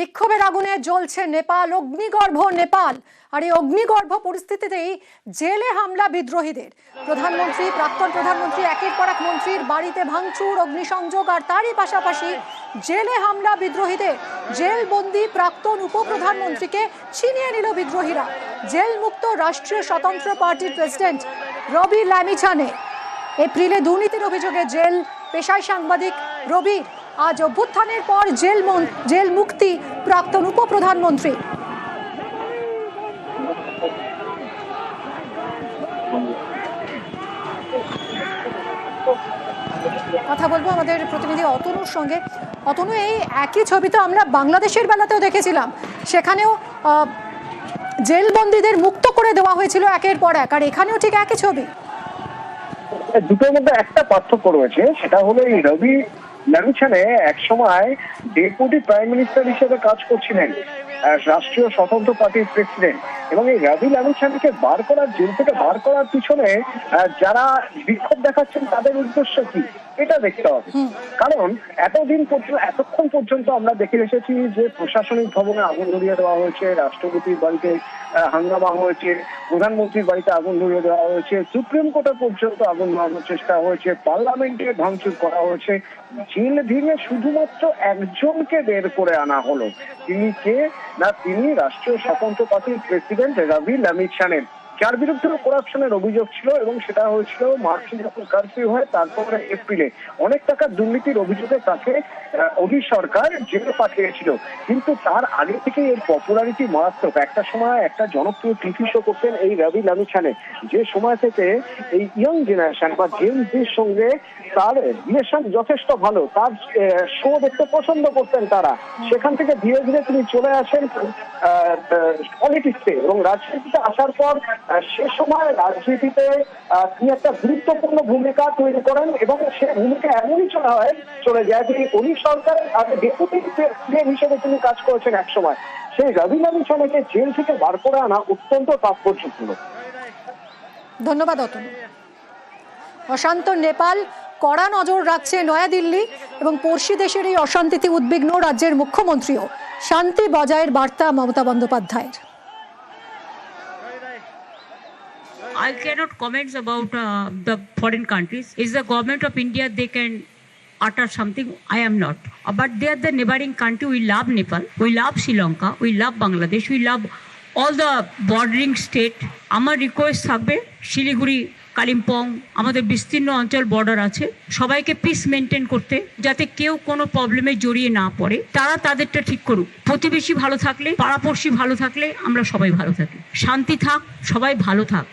বিক্ষোভের আগুনে জ্বলছে নেপাল, অগ্নিগর্ভ নেপাল। আর এই অগ্নিগর্ভ পরিস্থিতিতেই জেলে হামলা বিদ্রোহীদের। প্রধানমন্ত্রী, প্রাক্তন প্রধানমন্ত্রী, একের পর এক মন্ত্রীর বাড়িতে ভাঙচুর, অগ্নিসংযোগ, আর তারই পাশাপাশি জেলে হামলা বিদ্রোহীদের। জেলবন্দি প্রাক্তন উপপ্রধানমন্ত্রীকে ছিনিয়ে নিল বিদ্রোহীরা। জেল মুক্ত রাষ্ট্রীয় স্বতন্ত্র পার্টির প্রেসিডেন্ট রবি ল্যামিছানে এপ্রিলে দুর্নীতির অভিযোগে জেল, পেশায় সাংবাদিক রবির আজ অভ্যুত্থানের পর জেল জেল মুক্তি প্রাক্তন উপপ্রধানমন্ত্রী। কথা বলব আমাদের প্রতিনিধি অতনুর সঙ্গে। অতনু, এই একই ছবি তো আমরা বাংলাদেশের বেলাতেও দেখেছিলাম। সেখানেও জেলবন্দীদের মুক্ত করে দেওয়া হয়েছিল একের পর এক। আর এখানেও ঠিক একই ছবি। দুটোর মধ্যে একটা পার্থক্য রয়েছে, সেটা হলো এই রবি লামিছানে এক সময় ডেপুটি প্রাইম মিনিস্টার হিসেবে কাজ করছিলেন। রাষ্ট্রীয় স্বতন্ত্র পার্টির প্রেসিডেন্ট এবং এই রবি লামিছানকে বার করার জেল থেকে বার করার পিছনে যারা বিক্ষোভ দেখাচ্ছেন তাদের উদ্দেশ্য কি? এটা দেখতে হবে। কারণ এতদিন পর্যন্ত এতক্ষণ পর্যন্ত আমরা দেখে এসেছি যে প্রশাসনিক ভবনে আগুন ধরিয়ে দেওয়া হয়েছে রাষ্ট্রপতির বাড়িতে হাঙ্গামা হয়েছে প্রধানমন্ত্রীর বাড়িতে আগুন ধরিয়ে দেওয়া হয়েছে সুপ্রিম কোর্টে পর্যন্ত আগুন ধরানোর চেষ্টা হয়েছে পার্লামেন্টে ভাঙচুর করা হয়েছে জেল ভেঙে শুধুমাত্র একজনকে বের করে আনা হলো। তিনি কে? না তিনি রাষ্ট্রীয় স্বতন্ত্র পার্টির প্রেসিডেন্ট রাভি লামিছানের যার বিরুদ্ধে করাপশনের অভিযোগ ছিল এবং সেটা হয়েছিল মার্চে যখন কারফিউ হয়, তারপরে এপ্রিলে। অনেক টাকার দুর্নীতির অভিযোগে তাকে অভি সরকার জেলে পাঠিয়েছিল। কিন্তু তার আগে থেকে এর পপুলারিটি মারাত্মক। একটা সময় একটা জনপ্রিয় টিভি শো করতেন এই রবি লামিছানে যে সময় থেকে এই ইয়ং জেনারেশন বা জেনজির সঙ্গে তার রিলেশন যথেষ্ট ভালো। তার শো দেখতে পছন্দ করতেন তারা। সেখান থেকে ধীরে ধীরে তিনি চলে আসেন পলিটিক্সে এবং রাজনীতিতে আসার পর সে সময় রাজনীতিতে তিনি একটা গুরুত্বপূর্ণ ভূমিকা তৈরি করেন এবং সে ভূমিকা এমনই চলে হয়, চলে যায় তিনি অলি সরকারের আগে ডেপুটি হিসেবে তিনি কাজ করেছেন এক সময়। সেই রবি লামিছানাকে জেল থেকে বার করে আনা অত্যন্ত তাৎপর্যপূর্ণ। ধন্যবাদ অতনু অশান্ত নেপাল কড়া নজর রাখছে নয়াদিল্লি এবং পড়শি দেশের এই অশান্তিতে উদ্বিগ্ন রাজ্যের মুখ্যমন্ত্রীও। শান্তি বজায়ের বার্তা মমতা বন্দ্যোপাধ্যায়ের। I cannot comment about uh, the foreign countries. Is the government of India they can utter something? I am not. Uh, But they are the neighboring country. We love Nepal. We love Sri Lanka. We love Bangladesh. We love all the bordering state. আমার request থাকবে শিলিগুড়ি কালিম্পং আমাদের বিস্তীর্ণ অঞ্চল border আছে সবাইকে piece maintain করতে যাতে কেউ কোনো প্রবলেমে জড়িয়ে না পড়ে তারা তাদেরটা ঠিক করুক প্রতিবেশী ভালো থাকলে পাড়াপড়শি ভালো থাকলে আমরা সবাই ভালো থাকি শান্তি থাক সবাই ভালো থাক